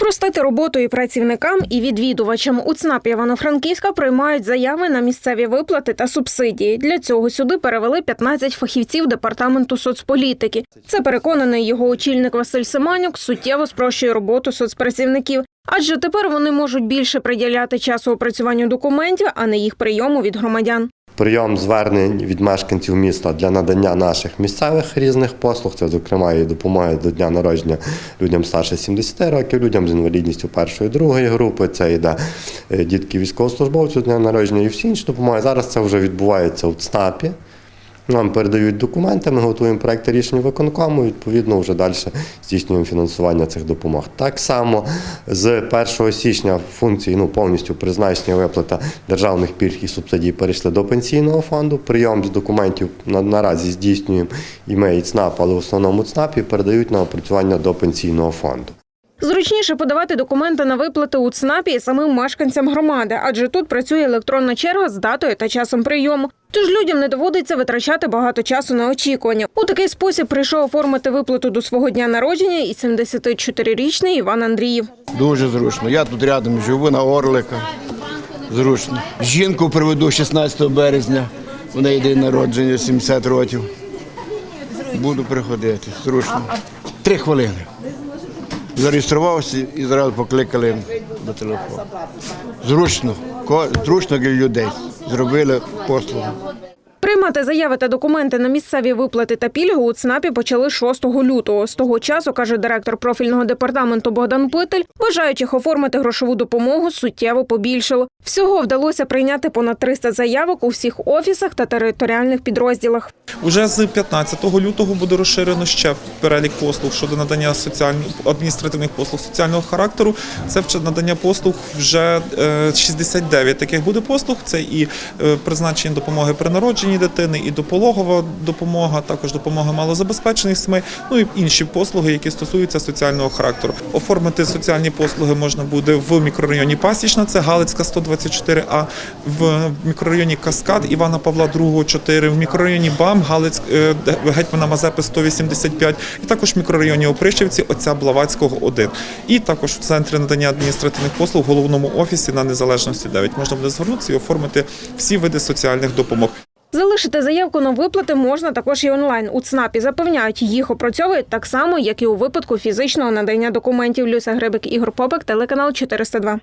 Спростити роботу і працівникам, і відвідувачам у ЦНАПі Івано-Франківська приймають заяви на місцеві виплати та субсидії. Для цього сюди перевели 15 фахівців департаменту соцполітики. Це переконаний його очільник Василь Семанюк суттєво спрощує роботу соцпрацівників. Адже тепер вони можуть більше приділяти часу опрацюванню документів, а не їх прийому від громадян. Прийом звернень від мешканців міста для надання наших місцевих різних послуг. Це, зокрема, і допомоги до дня народження людям старше 70 років, людям з інвалідністю першої другої групи. Це йде е, дітки військовослужбовців дня народження і всі інші допомоги. Зараз це вже відбувається у ЦНАПі. Нам передають документи, ми готуємо проекти рішення виконкому, відповідно, вже далі здійснюємо фінансування цих допомог. Так само з 1 січня функції ну, повністю призначення виплата державних пільг і субсидій перейшли до пенсійного фонду. Прийом з документів на, наразі здійснюємо і ми, і ЦНАП, але в основному ЦНАПі передають на опрацювання до пенсійного фонду. Зручніше подавати документи на виплати у ЦНАПі самим мешканцям громади, адже тут працює електронна черга з датою та часом прийому. Тож людям не доводиться витрачати багато часу на очікування. У такий спосіб прийшов оформити виплату до свого дня народження і 74-річний Іван Андріїв. Дуже зручно. Я тут рядом живу на Орлика. Зручно. Жінку приведу 16 березня. У неї день народження 70 років. Буду приходити. Зручно. Три хвилини. Зареєструвався і зразу покликали на телефон. Зручно. Зручно для людей. Зробили послугу. Приймати заяви та документи на місцеві виплати та пільги у ЦНАПі почали 6 лютого. З того часу, каже директор профільного департаменту Богдан Питель, бажаючих оформити грошову допомогу суттєво побільшало. Всього вдалося прийняти понад 300 заявок у всіх офісах та територіальних підрозділах. Уже з 15 лютого буде розширено ще перелік послуг щодо надання соціальних адміністративних послуг соціального характеру. Це надання послуг вже е, 69 таких буде послуг. Це і е, призначення допомоги при народженні дитини, і допологова допомога, також допомога малозабезпечених сімей, ну і інші послуги, які стосуються соціального характеру. Оформити соціальні послуги можна буде в мікрорайоні Пасічна, це Галицька 124А, в мікрорайоні Каскад Івана Павла II 4, в мікрорайоні БАМ Галицьк е, Гетьмана Мазепи 185 і також в мікрорайоні Опришівці отця Блаватського 1. І також в центрі надання адміністративних послуг в головному офісі на Незалежності 9 можна буде звернутися і оформити всі види соціальних допомог. Залишити заявку на виплати можна також і онлайн. У ЦНАПі запевняють, їх опрацьовують так само, як і у випадку фізичного надання документів. Люся Грибик, Ігор Попик, телеканал 402.